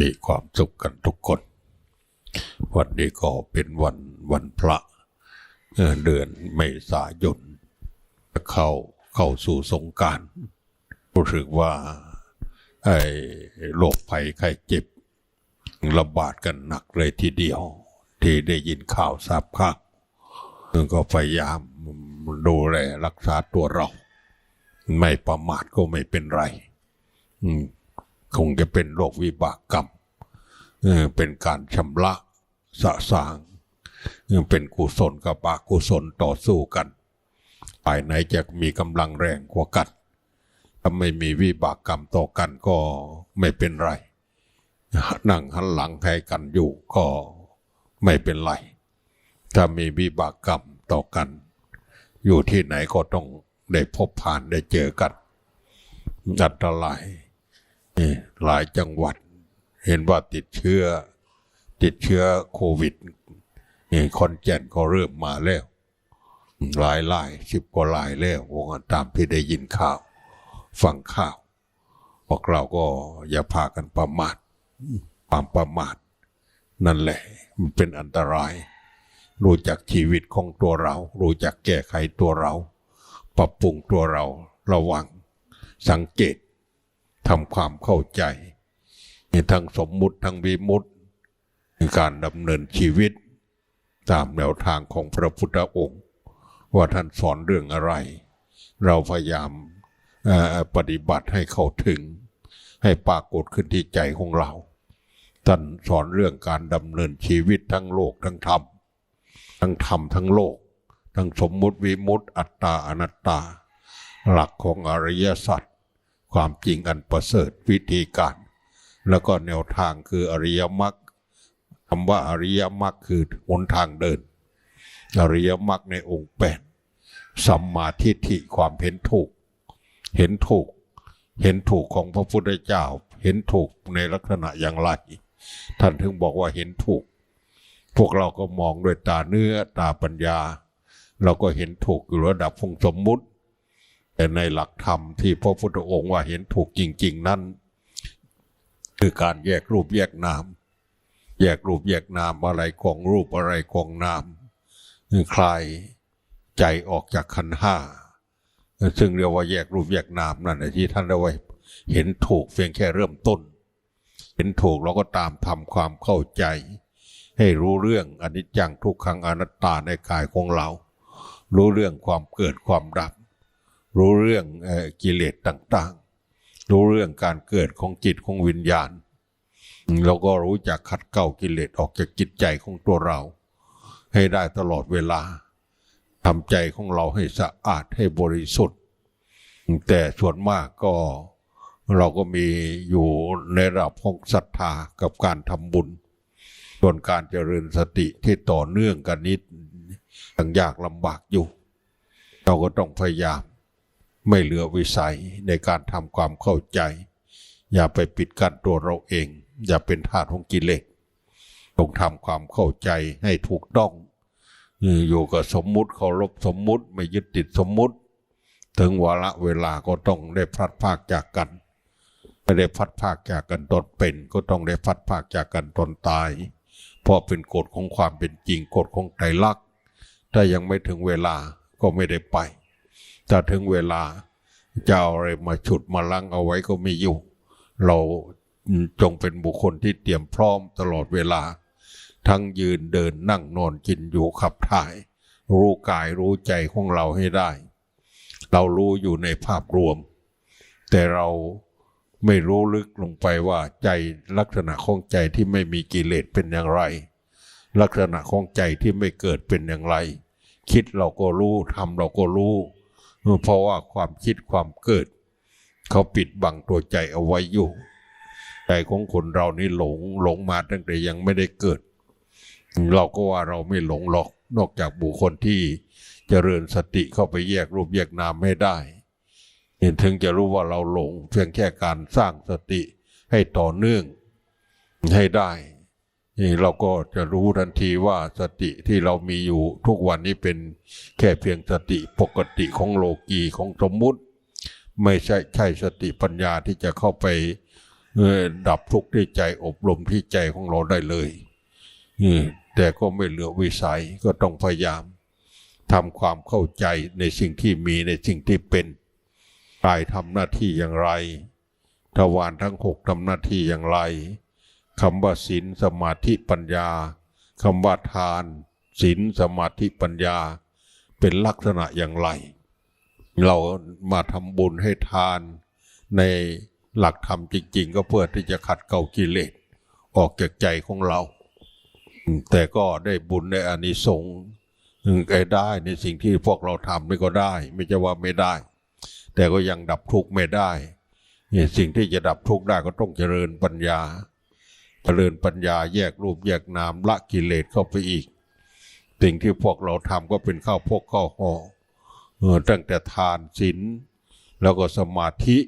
มีความสุขกันทุกคน วันนี้ก็เป็นวันวันพระเดือนเมษายนเข้าเข้าสู่สงการรู้สึกว่าไอ้โรคภัยไข้เจ็บระบาดกันหนักเลยทีเดียว ที่ได้ยินข่าวทราบข่าวก็พยายามดูแลรักษาตัวเรา ไม่ประมาทก็ไม่เป็นไรอืม คงจะเป็นโรควิบากกรรมเป็นการชำระสะสางเป็นกุศลกับบากุศลต่อสู้กันฝ่ายไหนจะมีกำลังแรงกว่ากันถ้าไม่มีวิบากกรรมต่อกันก็ไม่เป็นไร นั่งหันหลังให้กันอยู่ก็ไม่เป็นไร ถ้ามีวิบากกรรมต่อกัน อยู่ที่ไหนก็ต้องได้พบผ่านได้เจอกันอันตราย นี่หลายจังหวัด เห็นว่าติดเชื้อ ติดเชื้อโควิดนี่คอนแก่นก็เริ่มมาแล้ว หลายรายสิบกว่าลายแล้ววงตามที่ได้ยินข่าว ฟังข่าวพวกเราก็อย่าพากันประมาทความประมาท นั่นแหละ มันเป็นอันตราย รู้จักชีวิตของตัวเรา รู้จักแก้ไขตัวเรา ปรับปรุงตัวเราระวังสังเกต ทำความเข้าใจในทั้งสมมุติทั้งวิมุตติการดำเนินชีวิต ตามแนวทางของพระพุทธองค์ ว่าท่านสอนเรื่องอะไร เราพยายามปฏิบัติให้เข้าถึง ให้ปรากฏขึ้นที่ใจของเรา ท่านสอนเรื่องการดำเนินชีวิตทั้งโลกทั้งธรรม ทั้งธรรมทั้งโลก ทั้งสมมุติวิมุตติอัตตาอนัตตา หลักของอริยสัจ ความจริงอันประเสริฐวิธีการ แล้วก็แนวทางคืออริยมรรคคำว่าอริยมรรคคือหนทางเดิน อริยมรรคในองค์แปดสัมมาทิฏฐิความเห็นถูก เห็นถูก เห็นถูกของพระพุทธเจ้า เห็นถูกในลักษณะอย่างไร ท่านถึงบอกว่าเห็นถูก พวกเราก็มองด้วยตาเนื้อตาปัญญา เราก็เห็นถูกอยู่ระดับของสมมุติ แต่ในหลักธรรมที่พระพุทธองค์ว่าเห็นถูกจริง ๆ นั้น คือการแยกรูปแยกนาม แยกรูปแยกนามอะไรของรูปอะไรของนามคือคลายใจออกจากขันห้า ซึ่งเรียกว่าแยกรูปแยกนามนั่นแหละที่ท่านได้ไว้เห็นถูกเพียงแค่เริ่มต้น เห็นถูกเราก็ตามทำความเข้าใจ ให้รู้เรื่องอนิจจังทุกขังอนัตตาในกายของเรา รู้เรื่องความเกิดความดับ รู้เรื่องกิเลสต่างๆ รู้เรื่องการเกิดของจิตของวิญญาณเราก็รู้จักขัดเกลากิเลสออกจากจิตใจของตัวเรา ให้ได้ตลอดเวลาทำใจของเราให้สะอาดให้บริสุทธิ์ แต่ส่วนมากก็เราก็มีอยู่ในระดับของศรัทธากับการทำบุญส่วนการเจริญสติที่ต่อเนื่องกันนิดยังยากลำบากอยู่ เราก็ต้องพยายาม ไม่เหลือวิสัยในการทำความเข้าใจ อย่าไปปิดกั้นตัวเราเอง อย่าเป็นทาสของกิเลสต้องทำความเข้าใจให้ถูกต้อง อยู่กับสมมุติเคารพสมมุติไม่ยึดติดสมมุติ ถึงวาระเวลาก็ต้องได้พลัดพากจากกันไม่ได้พัดพรากจากกันตอนเป็นก็ต้องได้พัดพรากจากกันตอนตาย เพราะเป็นกฎของความเป็นจริงกฎของไตรลักษณ์ถ้ายังไม่ถึงเวลาก็ไม่ได้ไป ถ้าถึงเวลาจะเอาอะไรมาฉุดมาลังเอาไว้ก็ไม่อยู่ เราจงเป็นบุคคลที่เตรียมพร้อมตลอดเวลา ทั้งยืนเดินนั่งนอนกินอยู่ขับถ่าย รู้กายรู้ใจของเราให้ได้ เรารู้อยู่ในภาพรวม แต่เราไม่รู้ลึกลงไปว่าใจลักษณะของใจที่ไม่มีกิเลสเป็นอย่างไร ลักษณะของใจที่ไม่เกิดเป็นอย่างไร คิดเราก็รู้ทำเราก็รู้ เพราะว่าความคิดความเกิด เขาปิดบังตัวใจเอาไว้อยู่ ใจของคนเรานี่หลงหลงมาตั้งแต่ยังไม่ได้เกิด เราก็ว่าเราไม่หลงหรอกนอกจากบุคคลที่เจริญสติเข้าไปแยกรูปแยกนามให้ได้เห็นถึงจะรู้ว่าเราหลง เพียงแค่การสร้างสติให้ต่อเนื่องให้ได้ นี่เราก็จะรู้ทันทีว่าสติที่เรามีอยู่ทุกวันนี้เป็นแค่เพียงสติปกติของโลกีของสมมุติ ไม่ใช่ใช่สติปัญญาที่จะเข้าไปดับทุกข์ที่ใจอบรมที่ใจของเราได้เลยแต่ก็ไม่เหลือวิสัยก็ต้องพยายามทำความเข้าใจในสิ่งที่มีในสิ่งที่เป็นกายทำหน้าที่อย่างไรทวารทั้งหกทำหน้าที่อย่างไร คำว่าศีลสมาธิปัญญาคำว่าทานศีลสมาธิปัญญา เป็นลักษณะอย่างไร เรามาทำบุญให้ทาน ในหลักธรรมจริง ๆ ก็เพื่อที่จะขัดเกลากิเลสออกจากใจของเรา แต่ก็ได้บุญได้อานิสงส์ไอ้ได้ในสิ่งที่พวกเราทำนี่ก็ได้ ไม่ใช่ว่าไม่ได้ แต่ก็ยังดับทุกข์ไม่ได้ สิ่งที่จะดับทุกข์ได้ก็ต้องเจริญปัญญา เจริญปัญญาแยกรูปแยกนามละกิเลสเข้าไปอีก สิ่งที่พวกเราทำก็เป็นข้าวพกข้าวห่อตั้งแต่ทานศีลแล้วก็สมาธิ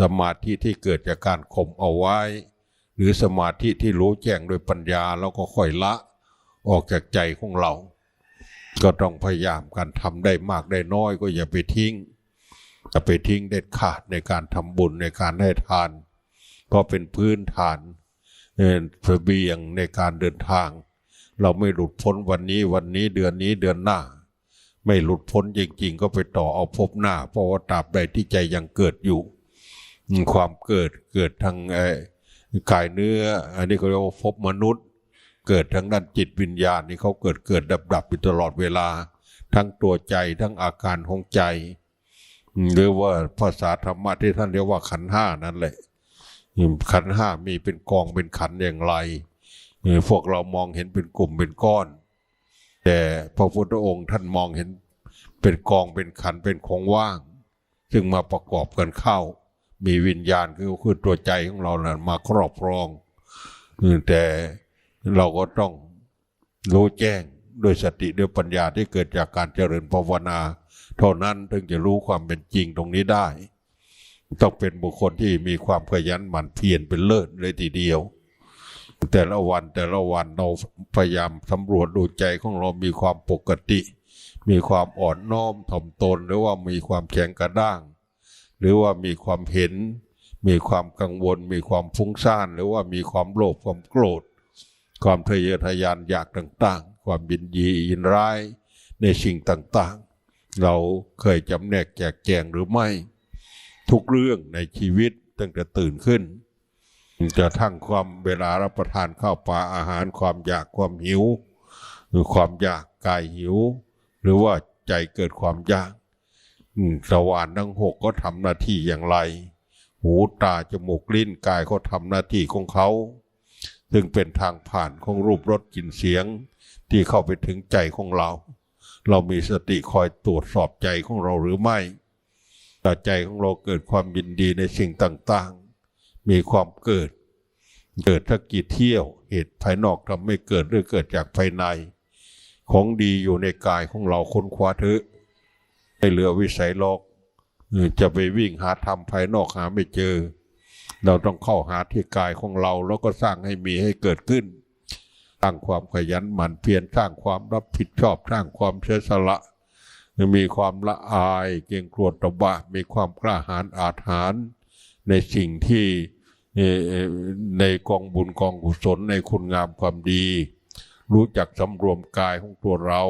สมาธิที่เกิดจากการข่มเอาไว้ หรือสมาธิที่รู้แจ้งโดยปัญญาแล้วก็ค่อยละออกจากใจของเรา ก็ต้องพยายามการทำได้มากได้น้อยก็อย่าไปทิ้งอย่าไปทิ้งเด็ดขาดในการทำบุญในการให้ทานก็เป็นพื้นฐาน เอ่อเสบียงในการเดินทาง เราไม่หลุดพ้นวันนี้วันนี้เดือนนี้เดือนหน้า ไม่หลุดพ้นจริงๆ ก็ไปต่อเอาพบหน้า เพราะว่าตราบใดที่ใจยังเกิดอยู่ ความเกิดเกิดทางเอ่อกายเนื้อ อันนี้เขาเรียกว่าพบมนุษย์ เกิดทางด้านจิตวิญญาณนี่เขาเกิดเกิดดับดับอยู่ตลอดเวลา ทั้งตัวใจทั้งอาการของใจหรือว่าภาษาธรรมะที่ท่านเรียกว่าขันห้านั่นแหละ ขันห้ามีเป็นกองเป็นขันอย่างไรพวกเรามองเห็นเป็นกลุ่มเป็นก้อน แต่พระพุทธองค์ท่านมองเห็นเป็นกองเป็นขันเป็นของว่าง ซึ่งมาประกอบกันเข้า มีวิญญาณคือคือตัวใจของเรานะมาครอบครองแต่เราก็ต้องรู้แจ้งด้วยสติด้วยปัญญาที่เกิดจากการเจริญภาวนา เท่านั้นถึงจะรู้ความเป็นจริงตรงนี้ได้ ต้องเป็นบุคคลที่มีความขยันหมั่นเพียรเป็นเลิศเลยทีเดียว แต่ละวันแต่ละวันเราพยายามสำรวจดูใจของเรามีความปกติ มีความอ่อนน้อมถ่อมตน หรือว่ามีความแข็งกระด้าง หรือว่ามีความเห็น มีความกังวล มีความฟุ้งซ่าน หรือว่ามีความโลภความโกรธ ความทะเยอทะยานอยากต่าง ๆ ความยินดียินร้ายในสิ่งต่างๆ เราเคยจำแนกแจกแจงหรือไม่ ทุกเรื่องในชีวิตตั้งแต่ตื่นขึ้นจะทั้งความเวลารับประทานข้าวปลาอาหารความอยากความหิว หรือความอยากกายหิว หรือว่าใจเกิดความอยากสวรรค์ทั้งหกก็ทำหน้าที่อย่างไร หูตาจมูกลิ้นกายเขาทำหน้าที่ของเขา ซึ่งเป็นทางผ่านของรูปรสกลิ่นเสียง ที่เข้าไปถึงใจของเรา เรามีสติคอยตรวจสอบใจของเราหรือไม่ ต่ใจของเราเกิดความยินดีในสิ่งต่างๆ มีความเกิด เกิดถ้ากี่เที่ยว เหตุภายนอกทำไม่เกิดหรือเกิดจากภายใน ของดีอยู่ในกายของเราค้นคว้าเถอะไม่เหลือวิสัยหรอกจะไปวิ่งหาธรรมภายนอกหาไม่เจอ เราต้องเข้าหาที่กายของเราแล้วก็สร้างให้มีให้เกิดขึ้น สร้างความขยันหมั่นเพียรสร้างความรับผิดชอบสร้างความเสียสละ มีความละอายเกรงกลัวตบะ มีความกล้าหาญอาถรรพ์ในสิ่งที่ในกองบุญกองกุศลในคุณงามความดี รู้จักสำรวมกายของตัวเรา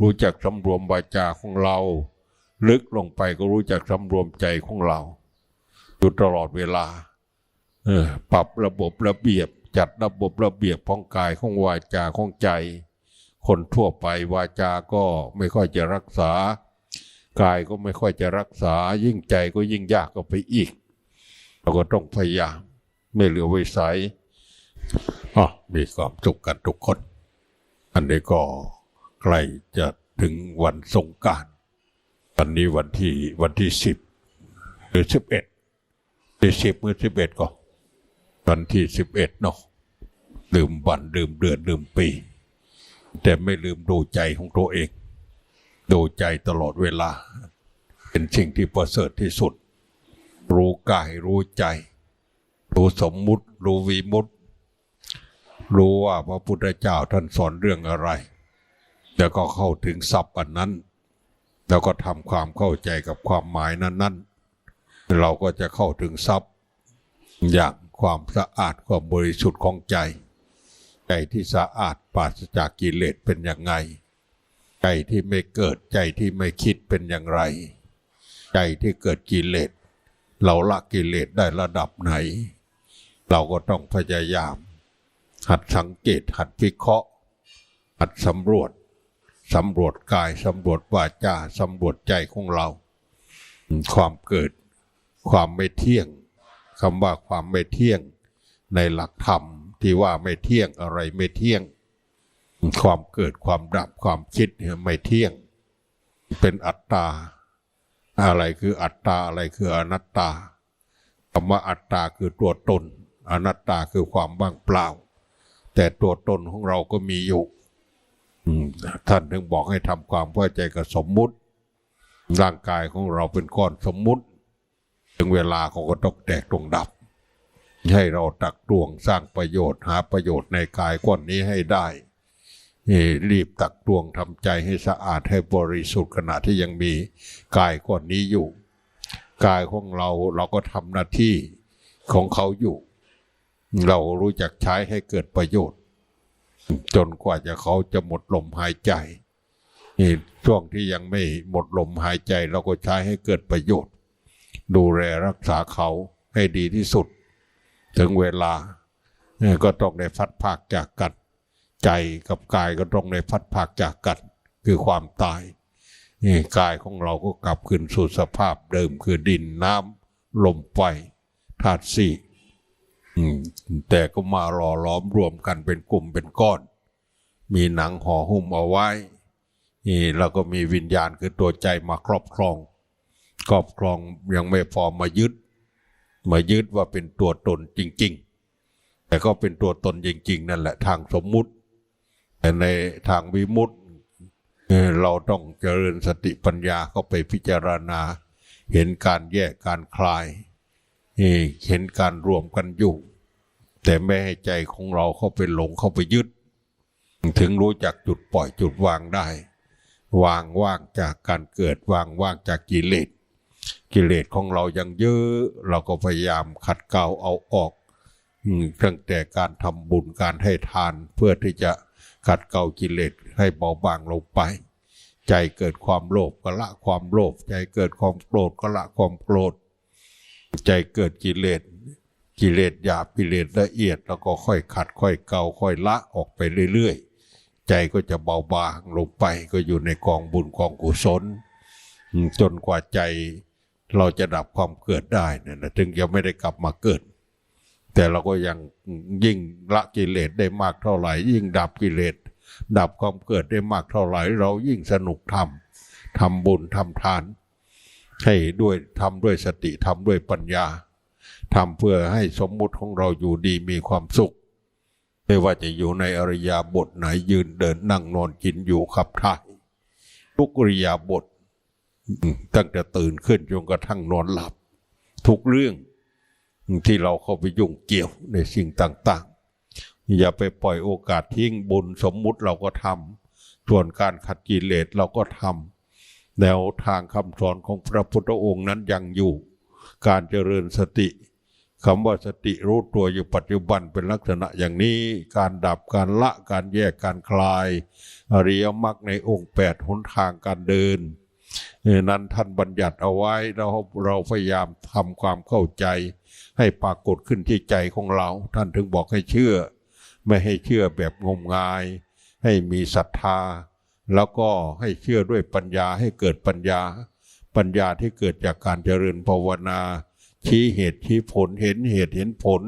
รู้จักสำรวมวาจาของเรา ลึกลงไปก็รู้จักสำรวมใจของเรา อยู่ตลอดเวลาปรับระบบระเบียบจัดระบบระเบียบของกายของวาจาของใจ คนทั่วไปวาจาก็ไม่ค่อยจะรักษากายก็ไม่ค่อยจะรักษา ยิ่งใจก็ยิ่งยากก็ไปอีก เราก็ต้องพยายามไม่เหลือวิสัยอ๋อมีความสุขกันทุกคน อันนี้ก็ใกล้จะถึงวันสงการวันนี้วันที่วันที่สิบหรือสิบเอ็ดที่สิบหรือสิบเอ็ดก็วันที่สิบเอ็ดเนาะลืมวันลืมเดือนลืมปี แต่ไม่ลืมดูใจของตัวเอง ดูใจตลอดเวลา เป็นสิ่งที่ประเสริฐที่สุด รู้กายรู้ใจ รู้สมมุติ รู้วีมุตติ รู้ว่าพระพุทธเจ้าท่านสอนเรื่องอะไร แล้วก็เข้าถึงศัพท์อันนั้น แล้วก็ทำความเข้าใจกับความหมายนั้น ๆ เราก็จะเข้าถึงทรัพย์อย่างความสะอาดความบริสุทธิ์ของใจ ใจที่สะอาดปราศจากกิเลสเป็นอย่างไง ใจที่ไม่เกิดใจที่ไม่คิดเป็นอย่างไร ใจที่เกิดกิเลสเราละกิเลสได้ระดับไหน เราก็ต้องพยายาม หัดสังเกตหัดวิเคราะห์ หัดสำรวจสำรวจกายสำรวจวาจาสำรวจใจของเรา ความเกิดความไม่เที่ยงคำว่าความไม่เที่ยงในหลักธรรม ที่ว่าไม่เที่ยงอะไรไม่เที่ยง ความเกิดความดับความคิดไม่เที่ยง เป็นอัตตา อะไรคืออัตตาอะไรคืออนัตตาคำว่าอัตตาคือตัวตน อนัตตาคือความว่างเปล่า แต่ตัวตนของเราก็มีอยู่ท่านถึงบอกให้ทำความเข้าใจกับสมมุติ ร่างกายของเราเป็นก้อนสมมุติ ถึงเวลาเขาก็ต้องแตกตรงดับ ให้เราตักตวงสร้างประโยชน์หาประโยชน์ในกายก้อนนี้ให้ได้รีบตักตวงทำใจให้สะอาดให้บริสุทธิ์ขณะที่ยังมีกายก้อนนี้อยู่ กายของเราเราก็ทำหน้าที่ของเขาอยู่ เรารู้จักใช้ให้เกิดประโยชน์ จนกว่าจะเขาจะหมดลมหายใจนี่ช่วงที่ยังไม่หมดลมหายใจเราก็ใช้ให้เกิดประโยชน์ ดูแลรักษาเขาให้ดีที่สุด ถึงเวลาก็ต้องได้พัดภาคจากกัน ใจกับกายก็ต้องได้พัดภาคจากกัน คือความตายนี่กายของเราก็กลับคืนสู่สภาพเดิมคือดินน้ำลมไฟธาตุสี่แต่ก็มาหล่อล้อมรวมกันเป็นกลุ่มเป็นก้อน มีหนังห่อหุ้มเอาไว้นี่เราก็มีวิญญาณคือตัวใจมาครอบครอง ครอบครองยังไม่พอมายึด มายึดว่าเป็นตัวตนจริง ๆ แต่ก็เป็นตัวตนจริง ๆ นั่นแหละทางสมมุติ แต่ในทางวิมุตติเราต้องเจริญสติปัญญาเข้าไปพิจารณา เห็นการแยกการคลายเห็นการรวมกันอยู่ แต่ไม่ให้ใจของเราเข้าไปหลงเข้าไปยึด ถึงรู้จักจุดปล่อยจุดวางได้ วางว่างจากการเกิดวางว่างจากกิเลส กิเลสของเรายังเยอะ เราก็พยายามขัดเกลาเอาออกตั้งแต่การทำบุญการให้ทานเพื่อที่จะขัดเกลากิเลสให้เบาบางลงไป ใจเกิดความโลภก็ละความโลภใจเกิดความโกรธก็ละความโกรธ ใจเกิดกิเลสกิเลสหยาบกิเลสละเอียด แล้วก็ค่อยขัดค่อยเกลาค่อยละออกไปเรื่อยๆ ใจก็จะเบาบางลงไปก็อยู่ในกองบุญกองกุศล จนกว่าใจ เราจะดับความเกิดได้เนี่ยนะถึงยังไม่ได้กลับมาเกิด แต่เราก็ยังยิ่งละกิเลสได้มากเท่าไหร่ ยิ่งดับกิเลสดับความเกิดได้มากเท่าไหร่ เรายิ่งสนุกทำทำบุญทำทาน ให้ด้วยทำด้วยสติทำด้วยปัญญาทำเพื่อให้สมมุติของเราอยู่ดีมีความสุข ไม่ว่าจะอยู่ในอริยาบทไหนยืนเดินนั่งนอนกินอยู่ขับถ่ายทุกอริยาบท ตั้งแต่ตื่นขึ้นจนกระทั่งนอนหลับ ทุกเรื่องที่เราเข้าไปยุ่งเกี่ยวในสิ่งต่างๆ อย่าไปปล่อยโอกาสทิ้งบุญสมมุติเราก็ทำส่วนการขัดกิเลสเราก็ทำแนวทางคำสอนของพระพุทธองค์นั้นยังอยู่ การเจริญสติคำว่าสติรู้ตัวอยู่ปัจจุบันเป็นลักษณะอย่างนี้ การดับการละการแยกการคลาย อริยมรรคในองค์แปดหนทางการเดิน นั้นท่านบัญญัติเอาไว้เราเราพยายามทำความเข้าใจ ให้ปรากฏขึ้นที่ใจของเรา ท่านถึงบอกให้เชื่อ ไม่ให้เชื่อแบบงมงาย ให้มีศรัทธา แล้วก็ให้เชื่อด้วยปัญญาให้เกิดปัญญา ปัญญาที่เกิดจากการเจริญภาวนา ชี้เหตุชี้ผลเห็นเหตุเห็นผล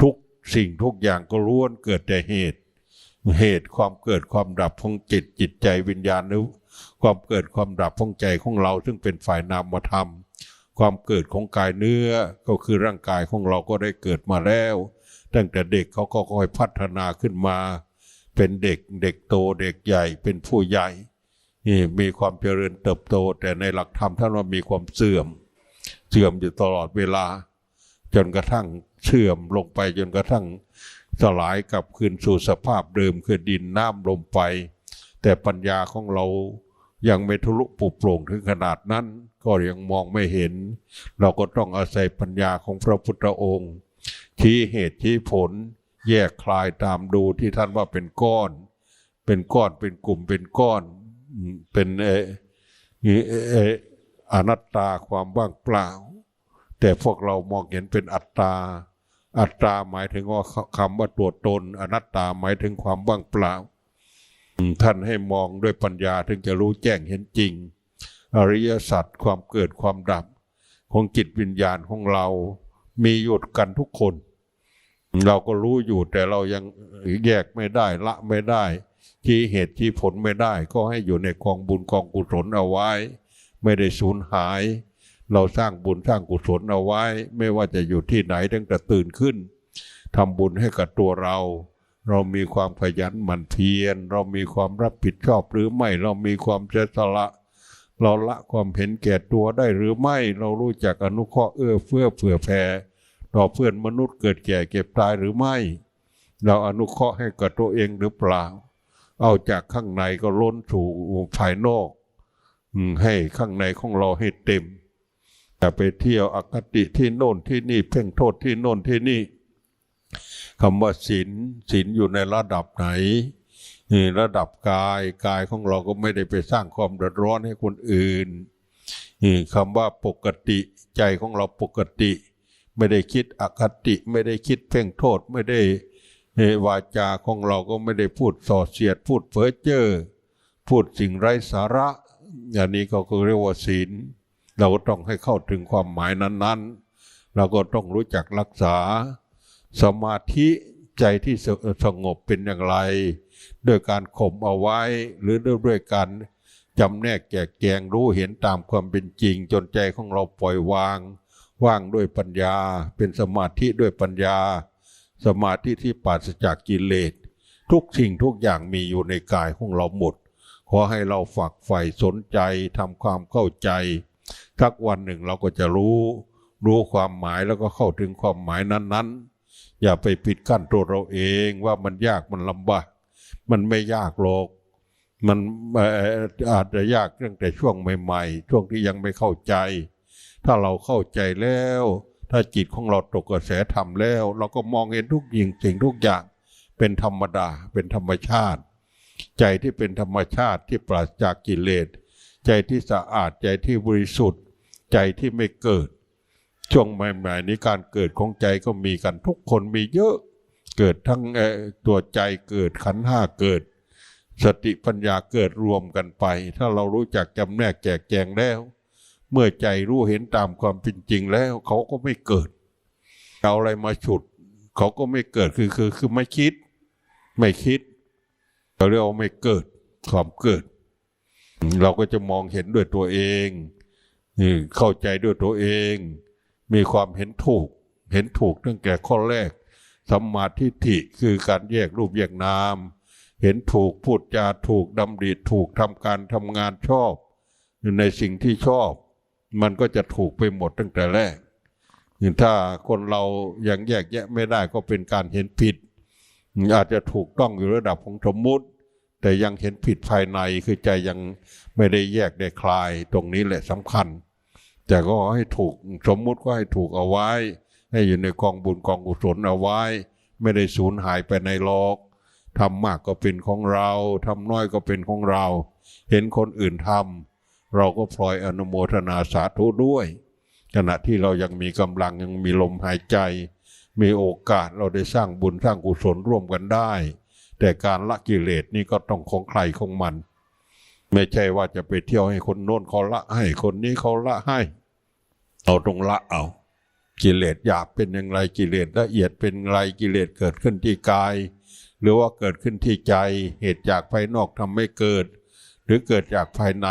ทุกสิ่งทุกอย่างก็ล้วนเกิดแต่เหตุ เหตุความเกิดความดับของจิตจิตใจวิญญาณนึก ความเกิดความดับของใจของเราซึ่งเป็นฝ่ายนามธรรมความเกิดของกายเนื้อก็คือร่างกายของเราก็ได้เกิดมาแล้ว ตั้งแต่เด็กเขาก็ค่อยพัฒนาขึ้นมา เป็นเด็กเด็กโตเด็กใหญ่เป็นผู้ใหญ่นี่มีความเจริญเติบโต แต่ในหลักธรรมท่านว่ามีความเสื่อม เสื่อมอยู่ตลอดเวลา จนกระทั่งเชื่อมลงไปจนกระทั่งสลายกลับคืนสู่สภาพเดิมคือดินน้ำลมไปแต่ปัญญาของเรา ยังไม่ทะลุปุโปร่งถึงขนาดนั้น ก็ยังมองไม่เห็น เราก็ต้องอาศัยปัญญาของพระพุทธองค์ ชี้เหตุชี้ผล แยกคลายตามดูที่ท่านว่าเป็นก้อน เป็นก้อนเป็นกลุ่มเป็นก้อน เป็นเออเออนัตตาความว่างเปล่า แต่พวกเรามองเห็นเป็นอัตตาอัตตาหมายถึงว่าคำว่าตัวตน อนัตตาหมายถึงความว่างเปล่า ท่านให้มองด้วยปัญญาถึงจะรู้แจ้งเห็นจริง อริยสัจความเกิดความดับ ของจิตวิญญาณของเรา มีอยู่กันทุกคน เราก็รู้อยู่แต่เรายังแยกไม่ได้ละไม่ได้ชี้เหตุชี้ผลไม่ได้ ก็ให้อยู่ในกองบุญกองกุศลเอาไว้ ไม่ได้สูญหาย เราสร้างบุญสร้างกุศลเอาไว้ ไม่ว่าจะอยู่ที่ไหนตั้งแต่ตื่นขึ้นทำบุญให้กับตัวเรา เรามีความขยันหมั่นเพียร เรามีความรับผิดชอบหรือไม่ เรามีความเสียสละ เราละความเห็นแก่ตัวได้หรือไม่ เรารู้จักอนุเคราะห์เอื้อเฟื้อเผื่อแผ่ต่อเพื่อนมนุษย์เกิดแก่เก็บตายหรือไม่ เราอนุเคราะห์ให้กับตัวเองหรือเปล่า เอาจากข้างในก็ล้นสู่ภายนอกให้ข้างในของเราให้เต็มแต่ไปเที่ยวอคติที่โน่นที่นี่ เพ่งโทษที่โน่นที่นี่ คำว่าศีลศีลอยู่ในระดับไหนระดับกายกายของเราก็ไม่ได้ไปสร้างความเดือดร้อนให้คนอื่นคำว่าปกติใจของเราปกติ ไม่ได้คิดอคติ ไม่ได้คิดเพ่งโทษ ไม่ได้วาจาของเราก็ไม่ได้พูดส่อเสียด พูดเพ้อเจ้อพูดสิ่งไร้สาระอย่างนี้ก็เรียกว่าศีล เราก็ต้องให้เข้าถึงความหมายนั้น ๆ เราก็ต้องรู้จักรักษา สมาธิใจที่สสงบเป็นอย่างไร ด้วยการข่มเอาไว้หรือด้วยการจำแนกแจกแจงรู้เห็นตามความเป็นจริง จนใจของเราปล่อยวาง ว่างด้วยปัญญา เป็นสมาธิด้วยปัญญา สมาธิที่ปราศจากกิเลสทุกสิ่งทุกอย่างมีอยู่ในกายของเราหมด ขอให้เราฝักใฝ่สนใจทำความเข้าใจสักวันหนึ่งเราก็จะรู้ รู้ความหมายแล้วก็เข้าถึงความหมายนั้นๆ อย่าไปปิดกั้นตัวเราเองว่ามันยากมันลำบากมันไม่ยากหรอกมันเอ่ออาจจะยากตั้งแต่ช่วงใหม่ ๆ ช่วงที่ยังไม่เข้าใจ ถ้าเราเข้าใจแล้ว ถ้าจิตของเราตกกระแสธรรมแล้ว เราก็มองเห็นทุกอย่างสิ่งทุกอย่างเป็นธรรมดาเป็นธรรมชาติ ใจที่เป็นธรรมชาติที่ปราศจากกิเลส ใจที่สะอาดใจที่บริสุทธิ์ ใจที่ไม่เกิด ช่วงใหม่ๆนี้การเกิดของใจก็มีกันทุกคนมีเยอะเกิดทั้งตัวใจเกิดขันห้าเกิด สติปัญญาเกิดรวมกันไป ถ้าเรารู้จักจำแนกแจกแจงแล้ว เมื่อใจรู้เห็นตามความเป็นจริงแล้ว เขาก็ไม่เกิด เอาอะไรมาฉุด เขาก็ไม่เกิดคือคือคือไม่คิด ไม่คิดเราเรียกว่าไม่เกิดความเกิด เราก็จะมองเห็นด้วยตัวเองเข้าใจด้วยตัวเอง มีความเห็นถูก เห็นถูกตั้งแต่ข้อแรกสัมมาทิฏฐิคือการแยกรูปแยกนาม เห็นถูกพูดจาถูกดำริถูกทำการทำงานชอบในสิ่งที่ชอบ มันก็จะถูกไปหมดตั้งแต่แรกถ้าคนเรายังแยกแยะไม่ได้ก็เป็นการเห็นผิด อาจจะถูกต้องอยู่ระดับของสมมุติ แต่ยังเห็นผิดภายในคือใจยังไม่ได้แยกได้คลายตรงนี้แหละสำคัญ แต่ก็ให้ถูกสมมุติก็ให้ถูกเอาไว้ ให้อยู่ในกองบุญกองกุศลเอาไว้ ไม่ได้สูญหายไปในโลกทำมากก็เป็นของเราทำน้อยก็เป็นของเรา เห็นคนอื่นทำเราก็พลอยอนุโมทนาสาธุด้วย ขณะที่เรายังมีกำลังยังมีลมหายใจ มีโอกาสเราได้สร้างบุญสร้างกุศลร่วมกันได้ แต่การละกิเลสนี่ก็ต้องของใครของมัน ไม่ใช่ว่าจะไปเที่ยวให้คนโน้นเขาละให้คนนี้เขาละให้ เอาตรงละเอา กิเลสหยาบเป็นอย่างไรกิเลสละเอียดเป็นอย่างไรกิเลสเกิดขึ้นที่กาย หรือว่าเกิดขึ้นที่ใจเหตุจากภายนอกทำให้เกิด หรือเกิดจากภายใน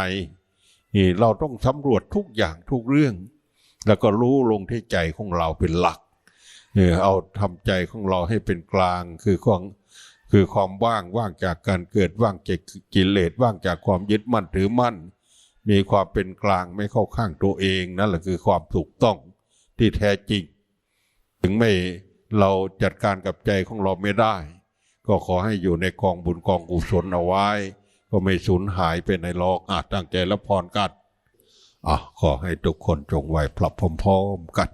นี่เราต้องสำรวจทุกอย่างทุกเรื่อง แล้วก็รู้ลงที่ใจของเราเป็นหลัก เออเอาทำใจของเราให้เป็นกลางคือความ คือความว่างว่างจากการเกิดว่างจากกิเลสว่างจากความยึดมั่นถือมั่น มีความเป็นกลางไม่เข้าข้างตัวเองนั่นแหละคือความถูกต้องที่แท้จริง ถึงไม่เราจัดการกับใจของเราไม่ได้ ก็ขอให้อยู่ในกองบุญกองกุศลเอาไว้ ก็ไม่สูญหายไปในโลกอาจตั้งใจและพรกันอะขอให้ทุกคนจงไหวพลับพร้อมๆกัน